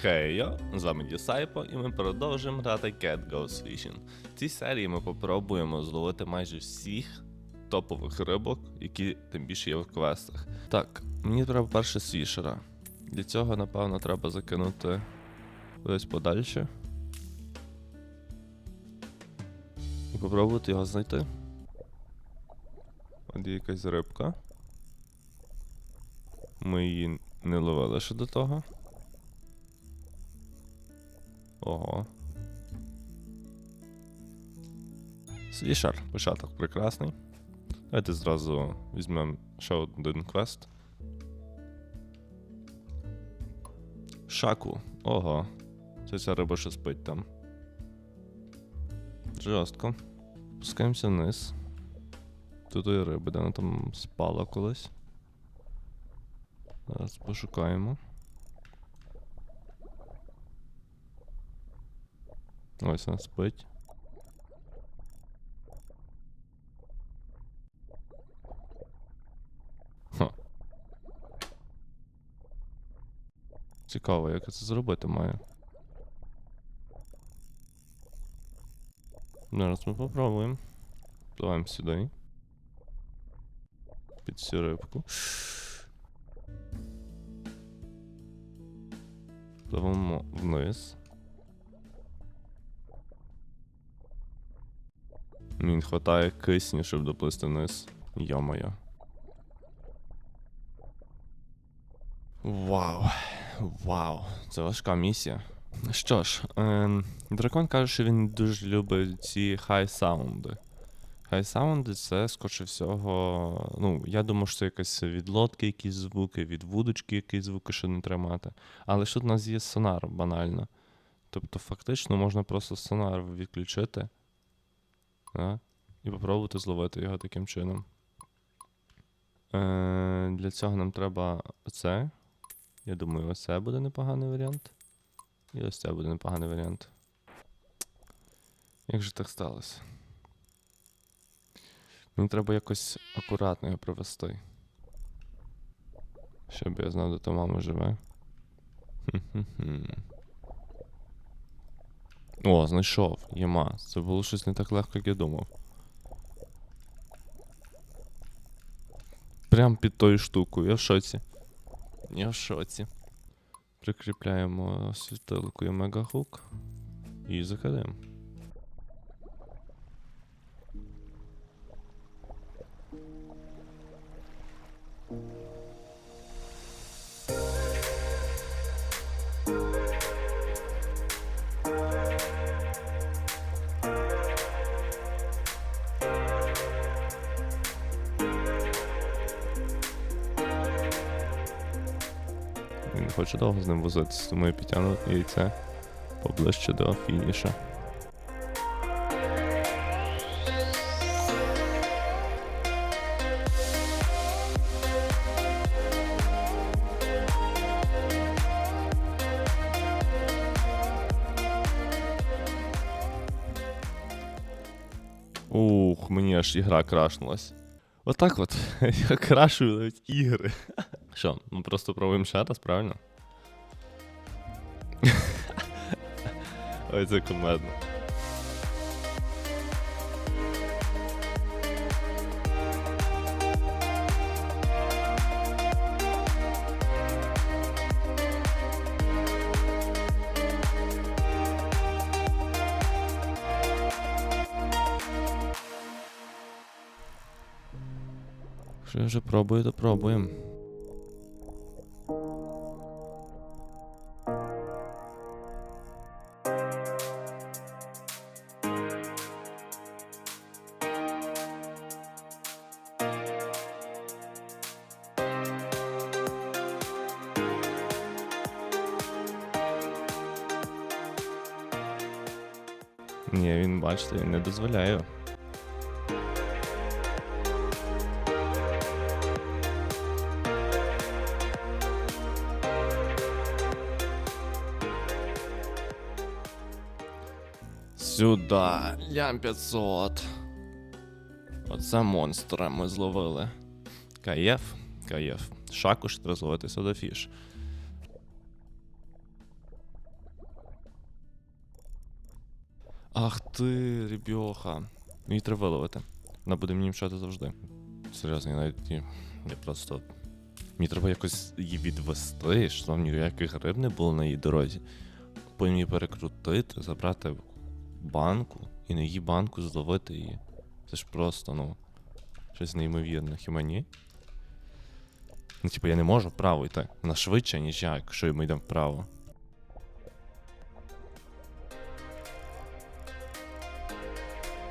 Хей йо, з вами Дісайпо, і ми продовжуємо грати Cat Goes Fishing. В цій серії ми попробуємо зловити майже всіх топових рибок, які тим більше є в квестах. Так, мені треба перше свішера. Для цього, напевно, треба закинути кудись подальше. І попробувати його знайти. От є якась рибка. Ми її не ловили ще до того. Ого. Свішар, початок прекрасний. Давайте зразу візьмемо ще один квест. Шаку. Ого. Це ця риба, що спить там. Жорстко. Спускаємося вниз. Тут і риба, де вона там спала колись. Зараз пошукаємо. Ось вона спить. Цікаво, як я це зробити маю. Зараз ми попробуємо. Пливаємо сюди. Під цю рибку. Пливемо вниз. Мені хватає кисню, щоб доплисти вниз. Йо-моє. Вау. Вау. Це важка місія. Що ж, ем, дракон каже, що він дуже любить ці хай саунди. Хай саунди це, скоріше всього. Ну, я думаю, що це якась від лодки якісь звуки, від вудочки якісь звуки, що не тримати. Але ж тут у нас є сонар банально. Тобто, фактично, можна просто сонар відключити. Да? І попробувати зловити його таким чином. Е, для цього нам треба оце. Я думаю, оце буде непоганий варіант. І ось це буде непоганий варіант. Як же так сталося? Мені треба якось акуратно його провести. Щоб я знав, де та мама живе. Хм-хм-хм. О, знайшов. Єма. Це було щось не так легко, як я думав. Прям під тою штукою. Я в шоці. Я в шоці. Прикріпляємо світилку і мегахук. І закидаємо. Хоче довго з ним возитися, тому я підтягну яйце поближче до фініша. Ух, мені аж ігра крашнулась. Отак от. Я крашую навіть ігри. Що, ми просто пробуємо ще раз, правильно? Ой, це кумедно. Що вже пробую, то пробуємо. Ні, він, бачите, він не дозволяє. Сюда, лям 500. Оце монстра ми зловили. Каєф, каєф. Шакуш треба зловити сюди Ах ти, рібьоха. Її треба виловити. Вона буде мені мішати завжди. Серйозно, я навіть. Я просто. Мені треба якось її відвести, щоб там ніяких риб не було на її дорозі. Потім її перекрутити, забрати банку і на її банку зловити її. Це ж просто, ну. Щось неймовірне, хіба ні? Ну, типу, я не можу вправо йти. Вона швидше, ніж я, якщо ми йдемо вправо.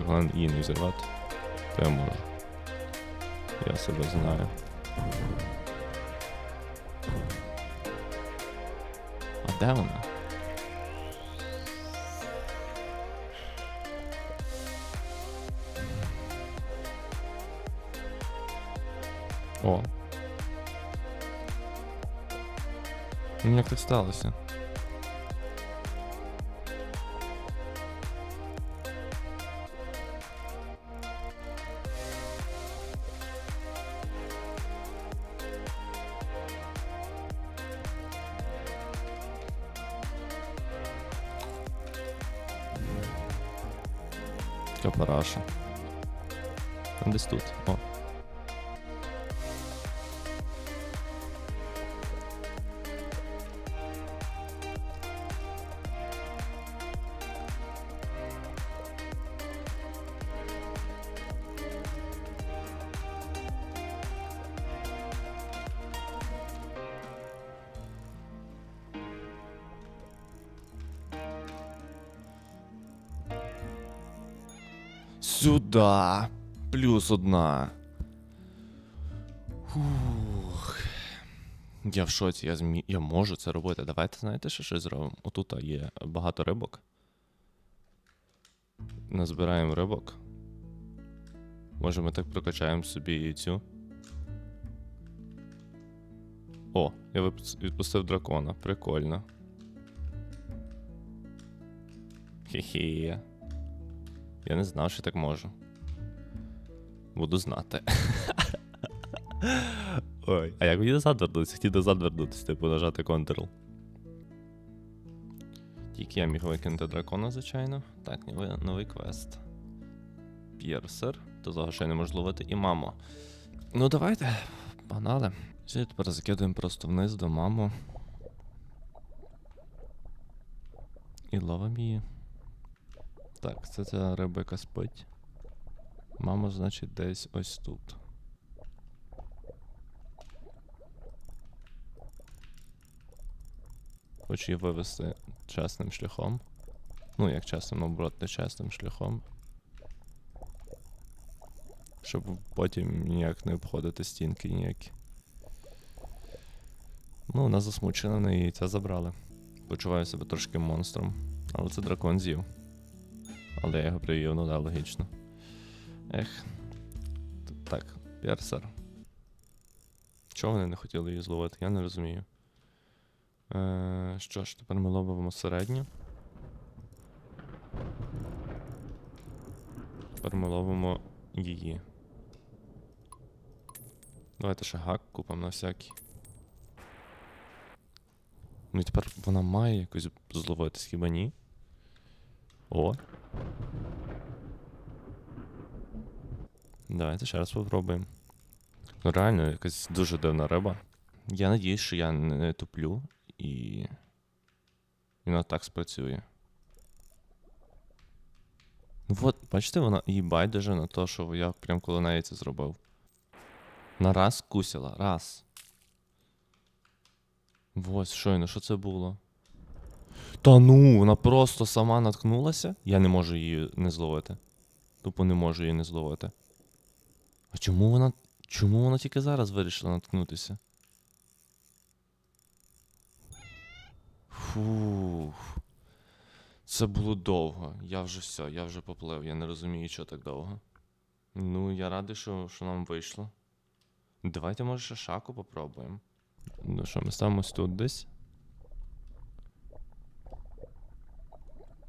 Так, головне її не взірвати. То я можу. Я себе знаю. А де вона? О. Ну як так сталося? Там десь тут. О. Сюда. Плюс одна. Фух. Я в шоці, я, змі... я можу це робити. Давайте, знаєте, що щось зробимо? Отут є багато рибок. Назбираємо рибок. Може, ми так прокачаємо собі і цю. О, я відпустив дракона. Прикольно. Хе-хе. Я не знав, що так можу. Буду знати. Ой. А як мені назад вернутися? Хотів назад вернутися, типу нажати Ctrl. Тільки я міг викинути дракона, звичайно. Так, новий, новий квест. П'єрсер. До я не можу ловити, і мамо. Ну, давайте. Погнали. Все, тепер закидуємо просто вниз до маму. І ловимо її. Так, це ця риба, яка спить. Мама, значить, десь ось тут. Хочу її вивести чесним шляхом. Ну, як чесним, наоборот, нечесним шляхом. Щоб потім ніяк не обходити стінки ніякі. Ну, вона засмучена, на її це забрали. Почуваю себе трошки монстром. Але це дракон з'їв. Але я його привів, ну да, логічно. Ех. Так, персер. Чого вони не хотіли її зловити, я не розумію. Е, що ж, тепер ми ловимо середню. Тепер ми ловимо її. Давайте ще гак купимо на всякий. Ну і тепер вона має якось зловитись, хіба ні? О. Давайте ще раз спробуємо. Ну реально, якась дуже дивна риба. Я надіюсь, що я не, туплю і. Вона так спрацює. Ну от, бачите, вона їй байдуже на те, що я прям коло неї це зробив. На раз кусила, раз. Ось, щойно, що це було? Та ну, вона просто сама наткнулася. Я не можу її не зловити. Тупо не можу її не зловити. А чому вона. Чому вона тільки зараз вирішила наткнутися? Фух. Це було довго. Я вже все, я вже поплив. Я не розумію, що так довго. Ну, я радий, що, що нам вийшло. Давайте, може, ще шаку попробуємо. Ну що, ми ставимось тут десь.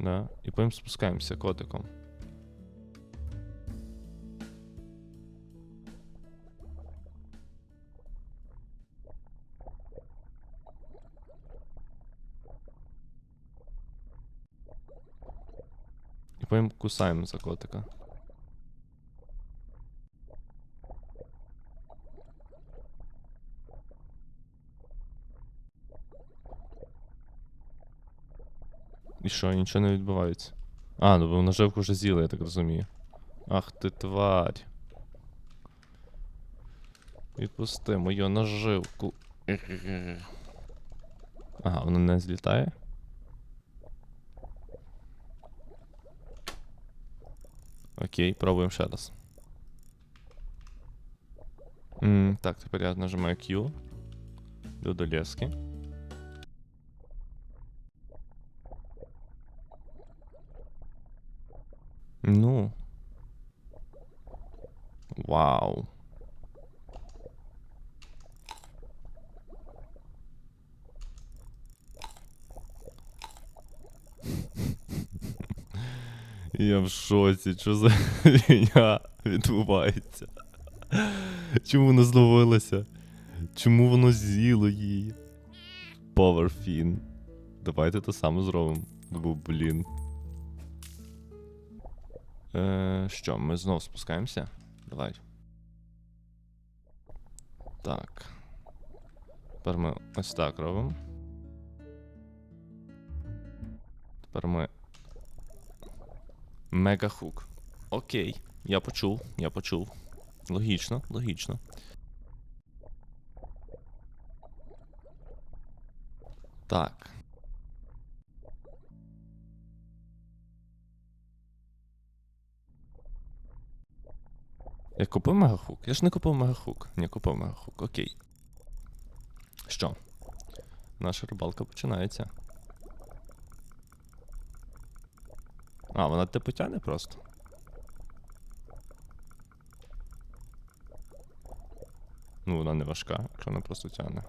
Да. І потім спускаємося котиком. Потім кусаємо за котика. І що, нічого не відбувається? А, ну ви наживку вже з'їли, я так розумію. Ах ти тварь. Відпусти мою наживку. Ага, вона не злітає. Окей, пробуємо ще раз. М, так, тепер я нажимаю Q. Йду до лески. Ну. Вау. Я в шоці, що за фігня відбувається? Чому воно зловилося? Чому воно з'їло її? Powerfin. Давайте те саме зробимо. Бо, блін. Е, що, ми знов спускаємося? Давай. Так. Тепер ми ось так робимо. Тепер ми. Мегахук. Окей. Я почув, я почув. Логічно, логічно. Так. Я купив мегахук? Я ж не купив мегахук. Ні, купив мегахук, окей. Що? Наша рибалка починається. А, вона типу тяне просто. Ну, вона не важка, якщо вона просто тягне.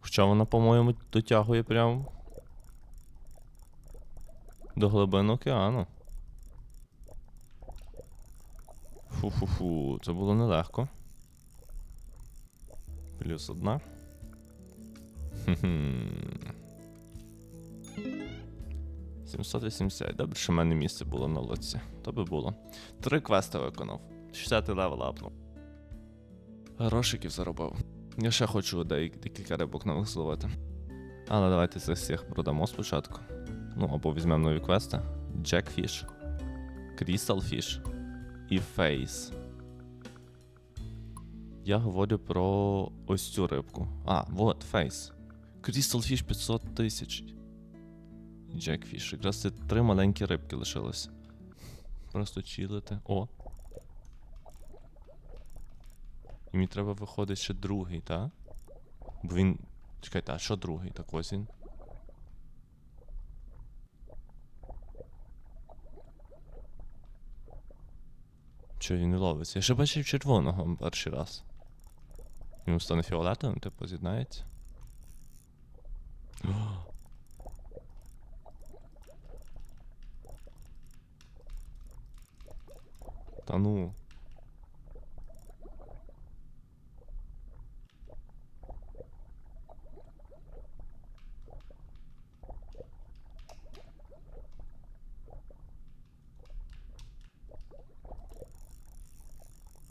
Хоча вона, по-моєму, дотягує прям до глибин океану. Фу-фу-фу, це було нелегко. Плюс одна. Хм-хм. 780. Добре, що в мене місце було на лодці. То би було. Три квести виконав. 60 левел апнув. Грошиків заробив. Я ще хочу декілька рибок нових зловити. Але давайте цих всіх продамо спочатку. Ну, або візьмемо нові квести. Jackfish, Crystalfish і Face. Я говорю про ось цю рибку. А, вот, Face. Crystalfish 500 тисяч. Jackfish. Якраз це три маленькі рибки лишилось. Просто чилити. О. І мені треба виходить ще другий, так? Бо він. Чекайте, а що другий? Так ось він. Чого він не ловиться? Я ще бачив червоного перший раз. Він стане фіолетовим, типу, з'єднається. Та ну.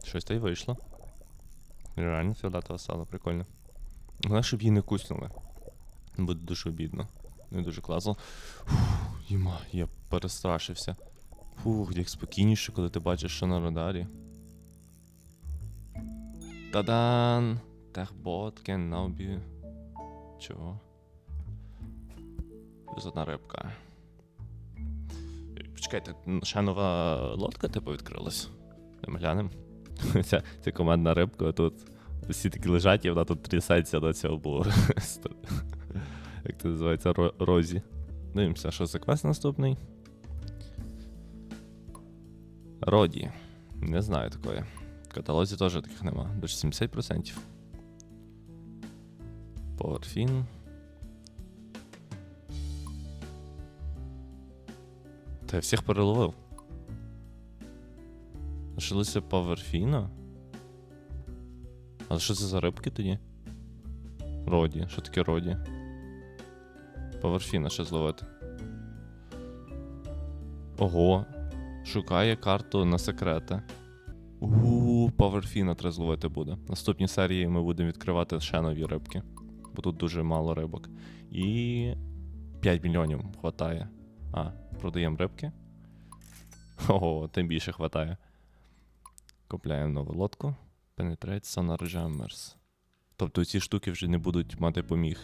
Щось та й вийшло. Реально фіолетова стала, прикольно. Головне, щоб її не куснули. Буде дуже обідно. Не дуже класно. Фух, Єма, я перестрашився. Фух, як спокійніше, коли ти бачиш, що на радарі. Та-дан! Техбот be... Чого? Плюс одна рибка. Почекайте, ще нова лодка типу відкрилась. Ми глянемо. Ця, ця командна рибка тут. Всі такі лежать, і вона тут трясеться до цього було. Як це називається? Ро- Розі. Дивимося, що за квест наступний. Роді. Не знаю такої. В каталозі теж таких нема. До 70%. Powerfin. Та я всіх переловив. Лишилося Паверфіна? Але що це за рибки тоді? Роді. Що таке роді? Поверфіна ще зловити. Ого. Шукає карту на секрети. У Паверфіна треба зловити буде. В наступній серії ми будемо відкривати ще нові рибки. Бо тут дуже мало рибок. І 5 мільйонів хватає. А, продаємо рибки. Ого, тим більше хватає. Купляємо нову лодку. Penetrate Sonar Jammers. Тобто ці штуки вже не будуть мати поміг.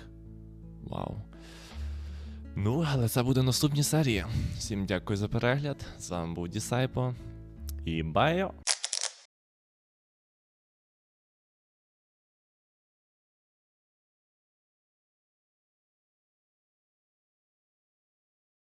Вау. Ну, але це буде наступні серії. Всім дякую за перегляд. З вами був Дісайпо. І байо!